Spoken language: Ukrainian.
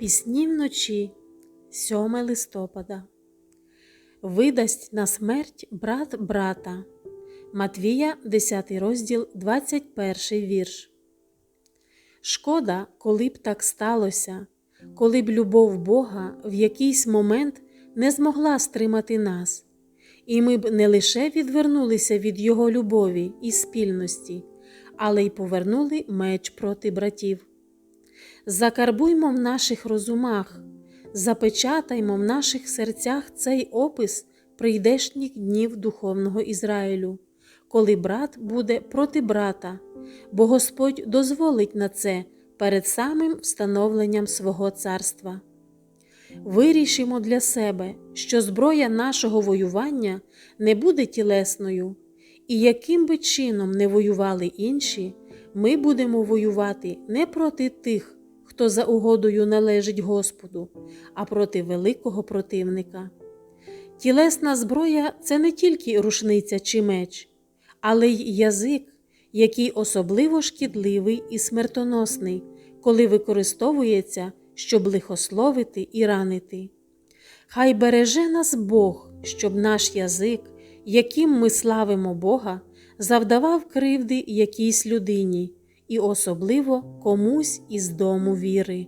Пісні вночі, 7 листопада. Видасть на смерть брат брата. Матвія, 10 розділ, 21 вірш. Шкода, коли б так сталося, коли б любов Бога в якийсь момент не змогла стримати нас, і ми б не лише відвернулися від Його любові і спільності, але й повернули меч проти братів. Закарбуймо в наших розумах, запечатаймо в наших серцях цей опис прийдешніх днів духовного Ізраїлю, коли брат буде проти брата, бо Господь дозволить на це перед самим встановленням свого царства. Вирішимо для себе, що зброя нашого воювання не буде тілесною, і яким би чином не воювали інші, ми будемо воювати не проти тих, хто за угодою належить Господу, а проти великого противника. Тілесна зброя це не тільки рушниця чи меч, але й язик, який особливо шкідливий і смертоносний, коли використовується, щоб лихословити і ранити. Хай береже нас Бог, щоб наш язик, яким ми славимо Бога, завдавав кривди якійсь людині і особливо комусь із дому віри.